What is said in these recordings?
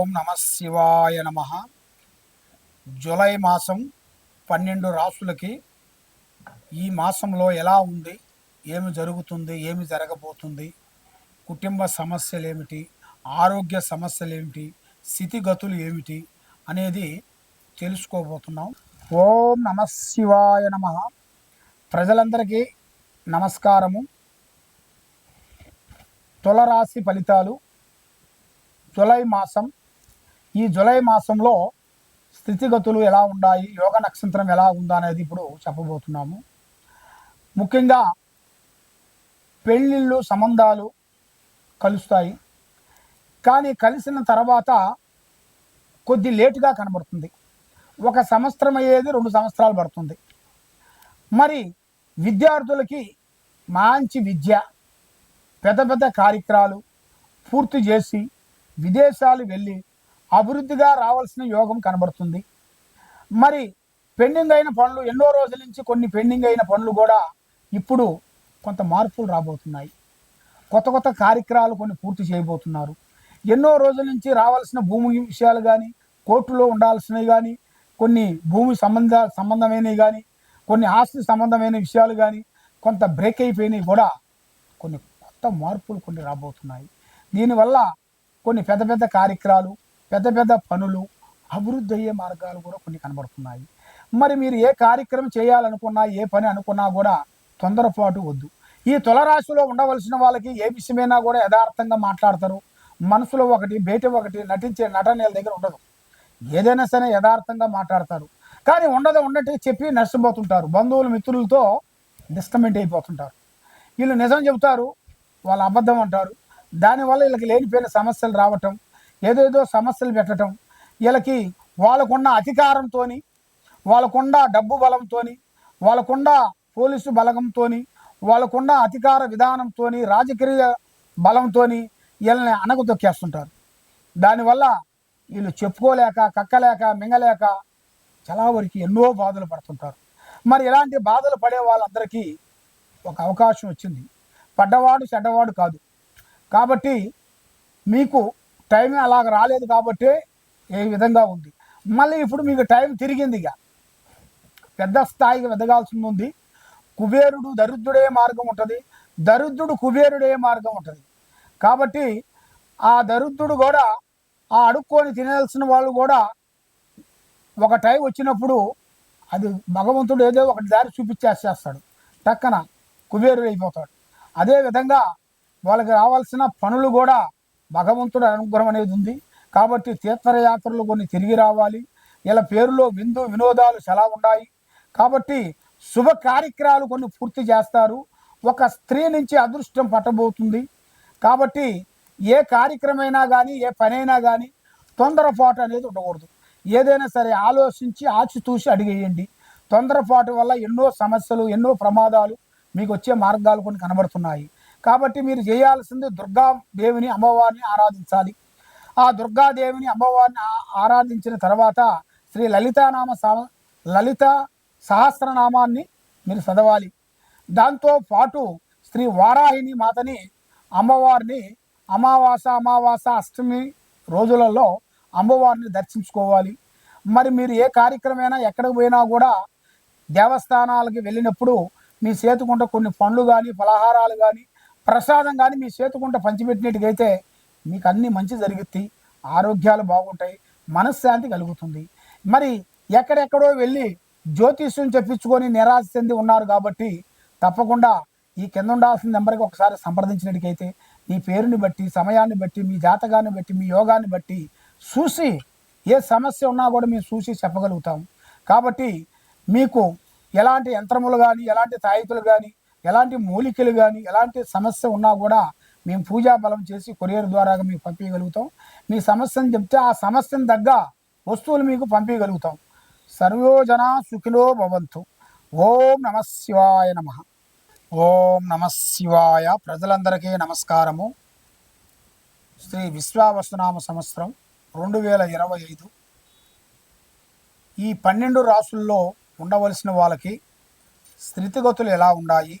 ఓం నమ శివాయ నమ. జూలై మాసం పన్నెండు రాసులకి ఈ మాసంలో ఎలా ఉంది? ఏమి జరుగుతుంది? ఏమి జరగబోతుంది? కుటుంబ సమస్యలు ఏమిటి ఆరోగ్య సమస్యలు ఏమిటి స్థితిగతులు ఏమిటి? అనేది తెలుసుకోబోతున్నాం. ఓం నమ శివాయ నమ. ప్రజలందరికీ నమస్కారము. తులరాశి ఫలితాలు. జులై మాసం ఈ జులై మాసంలో స్థితిగతులు ఎలా ఉన్నాయి యోగ నక్షత్రం ఎలా ఉందా అనేది ఇప్పుడు చెప్పబోతున్నాము. ముఖ్యంగా పెళ్ళిళ్ళు సంబంధాలు కలుస్తాయి. కానీ కలిసిన తర్వాత కొద్ది లేటుగా కనబడుతుంది. ఒక సంవత్సరం అయ్యేది రెండు సంవత్సరాలు పడుతుంది. మరి విద్యార్థులకి మంచి విద్య పెద్ద పెద్ద కార్యక్రమాలు పూర్తి చేసి విదేశాలు వెళ్ళి అభివృద్ధిగా రావాల్సిన యోగం కనబడుతుంది. మరి పెండింగ్ అయిన పనులు ఎన్నో రోజుల నుంచి కొన్ని పెండింగ్ అయిన పనులు కూడా ఇప్పుడు కొంత మార్పులు రాబోతున్నాయి. కొత్త కొత్త కార్యక్రమాలు కొన్ని పూర్తి చేయబోతున్నారు. ఎన్నో రోజుల నుంచి రావాల్సిన భూమి విషయాలు కానీ కోర్టులో ఉండాల్సినవి కానీ కొన్ని భూమి సంబంధ సంబంధమైనవి కానీ కొన్ని ఆస్తి సంబంధమైన విషయాలు కానీ కొంత బ్రేక్ అయిపోయినవి కూడా కొన్ని కొత్త మార్పులు కొన్ని రాబోతున్నాయి. దీనివల్ల కొన్ని పెద్ద పెద్ద కార్యక్రమాలు పెద్ద పెద్ద పనులు అభివృద్ధి అయ్యే మార్గాలు కూడా కొన్ని కనబడుతున్నాయి. మరి మీరు ఏ కార్యక్రమం చేయాలనుకున్నా ఏ పని అనుకున్నా కూడా తొందరపాటు వద్దు. ఈ తులరాశిలో ఉండవలసిన వాళ్ళకి ఏ విషయమైనా కూడా యథార్థంగా మాట్లాడతారు. మనసులో ఒకటి బయట ఒకటి నటించే నటనల దగ్గర ఉండదు. ఏదైనా సరే యథార్థంగా మాట్లాడతారు. కానీ ఉండదు ఉండటం చెప్పి నష్టపోతుంటారు. బంధువులు మిత్రులతో డిస్టమెంట్ అయిపోతుంటారు. వీళ్ళు నిజం చెబుతారు వాళ్ళు అబద్ధం అంటారు. దానివల్ల వీళ్ళకి లేనిపోయిన సమస్యలు రావటం ఏదేదో సమస్యలు పెట్టడం. వీళ్ళకి వాళ్ళకున్న అధికారంతో వాళ్ళకున్న డబ్బు బలంతో వాళ్ళకున్న పోలీసు బలంతో వాళ్ళకున్న అధికార విధానంతో రాజకీయ బలంతో వీళ్ళని అణగదొక్కేస్తుంటారు. దానివల్ల వీళ్ళు చెప్పుకోలేక కక్కలేక మింగలేక చాలా వరకు ఎన్నో బాధలు పడుతుంటారు. మరి ఇలాంటి బాధలు పడే వాళ్ళందరికీ ఒక అవకాశం వచ్చింది. పడ్డవాడు చెడ్డవాడు కాదు. కాబట్టి మీకు టైం అలాగ రాలేదు కాబట్టి ఏ విధంగా ఉంది. మళ్ళీ ఇప్పుడు మీకు టైం తిరిగింది ఇక. పెద్ద స్థాయికి ఎదగాల్సింది ఉంది. కుబేరుడు దరిద్రుడే మార్గం ఉంటుంది. దరిద్రుడు కుబేరుడే మార్గం ఉంటుంది. కాబట్టి ఆ దరిద్రుడు కూడా ఆ అడుక్కొని తినాల్సిన వాళ్ళు కూడా ఒక టైం వచ్చినప్పుడు అది భగవంతుడు ఏదో ఒకటి దారి చూపించేసేస్తాడు. టక్కన కుబేరుడు అయిపోతాడు. వాళ్ళకి రావాల్సిన పనులు కూడా భగవంతుడు అనుగ్రహం అనేది ఉంది. కాబట్టి తీర్థయాత్రలు కొన్ని తిరిగి రావాలి. ఇలా పేరులో విందు వినోదాలు చాలా ఉన్నాయి. కాబట్టి శుభ కార్యక్రమాలు కొన్ని పూర్తి చేస్తారు. ఒక స్త్రీ నుంచి అదృష్టం పట్టబోతుంది. కాబట్టి ఏ కార్యక్రమైనా కానీ ఏ పనైనా కానీ తొందరపాటు అనేది ఉండకూడదు. ఏదైనా సరే ఆలోచించి ఆచితూసి అడిగేయండి. తొందరపాటు వల్ల ఎన్నో సమస్యలు ఎన్నో ప్రమాదాలు మీకు వచ్చే మార్గాలు కొన్ని కనబడుతున్నాయి. కాబట్టి మీరు చేయాల్సింది దుర్గా దేవిని అమ్మవారిని ఆరాధించాలి. ఆ దుర్గాదేవిని అమ్మవారిని ఆరాధించిన తర్వాత శ్రీ లలితానామ సా- లలిత సహస్రనామాన్ని మీరు చదవాలి. దాంతో పాటు శ్రీ వారాహిని మాతని అమ్మవారిని అమావాస అమావాస అష్టమి రోజులలో అమ్మవారిని దర్శించుకోవాలి. మరి మీరు ఏ కార్యక్రమైనా ఎక్కడికి పోయినా కూడా దేవస్థానాలకి వెళ్ళినప్పుడు మీ చేతుకుంట కొన్ని పండ్లు కానీ పలహారాలు కానీ ప్రసాదం కానీ మీ చేతుకుంట పంచిపెట్టినట్టుకైతే మీకు అన్ని మంచి జరుగుతాయి ఆరోగ్యాలు బాగుంటాయి. మనశ్శాంతి కలుగుతుంది. మరి ఎక్కడెక్కడో వెళ్ళి జ్యోతిష్యం చెప్పించుకొని నిరాశ చెంది ఉన్నారు కాబట్టి తప్పకుండా ఈ కింద ఉండాల్సిన నెంబర్కి ఒకసారి సంప్రదించినట్టుకైతే మీ పేరుని బట్టి సమయాన్ని బట్టి మీ జాతకాన్ని బట్టి మీ యోగాన్ని బట్టి చూసి ఏ సమస్య ఉన్నా కూడా మేము చూసి చెప్పగలుగుతాం. కాబట్టి మీకు ఎలాంటి యంత్రములు కానీ ఎలాంటి తాయితులు కానీ ఎలాంటి మూలికలు కానీ ఎలాంటి సమస్య ఉన్నా కూడా మేము పూజా బలం చేసి కొరియర్ ద్వారా మీకు పంపించగలుగుతాం మీ సమస్యను చెప్తే ఆ సమస్యను తగ్గ వస్తువులు మీకు పంపించగలుగుతాం సర్వోజన సుఖిలో భవంతు. ఓం నమ శివాయ నమ. ఓం నమ శివాయ. ప్రజలందరికీ నమస్కారము. శ్రీ విశ్వావసునామ సంవత్సరం రెండు వేల ఇరవై ఐదు. ఈ పన్నెండు రాసుల్లో ఉండవలసిన వాళ్ళకి స్థితిగతులు ఎలా ఉన్నాయి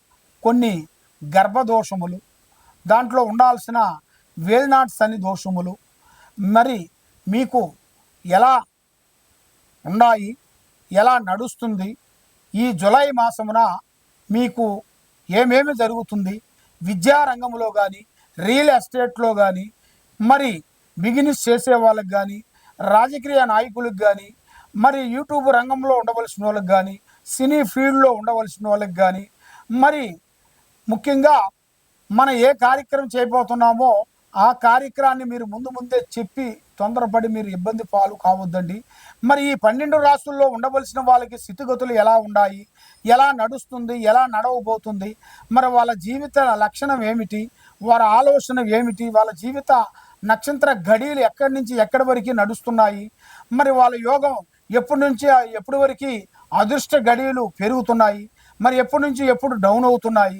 కొన్ని గర్భదోషములు దాంట్లో ఉండాల్సిన వేల్నాట్ శని దోషములు. మరి మీకు ఎలా ఉన్నాయి? ఎలా నడుస్తుంది? ఈ జులై మాసమున మీకు ఏమేమి జరుగుతుంది? విద్యా రంగంలో కానీ రియల్ ఎస్టేట్లో కానీ మరి బిజినెస్ చేసే వాళ్ళకి కానీ రాజకీయ నాయకులకు కానీ మరి యూట్యూబ్ రంగంలో ఉండవలసిన వాళ్ళకి కానీ సినీ ఫీల్డ్లో ఉండవలసిన వాళ్ళకి కానీ మరి ముఖ్యంగా మనం ఏ కార్యక్రమం చేయబోతున్నామో ఆ కార్యక్రమాన్ని మీరు ముందు ముందే చెప్పి తొందరపడి మీరు ఇబ్బంది పాలు కావద్దండి. మరి ఈ పన్నెండు రాష్ట్రాల్లో ఉండవలసిన వాళ్ళకి స్థితిగతులు ఎలా ఉన్నాయి? ఎలా నడుస్తుంది? ఎలా నడవబోతుంది? మరి వాళ్ళ జీవిత లక్షణం ఏమిటి? వారి ఆలోచన ఏమిటి? వాళ్ళ జీవిత నక్షత్ర గడియలు ఎక్కడి నుంచి ఎక్కడి వరకు నడుస్తున్నాయి? మరి వాళ్ళ యోగం ఎప్పటి నుంచి ఎప్పటి వరకు అదృష్ట గడియలు పెరుగుతున్నాయి? మరి ఎప్పటి నుంచి ఎప్పుడు డౌన్ అవుతున్నాయి?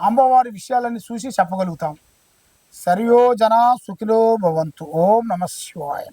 అమ్మవారి విషయాలన్నీ చూసి చెప్పగలుగుతాం. సర్వో జన సుఖిలో భవంతు. ఓం నమ శివాయ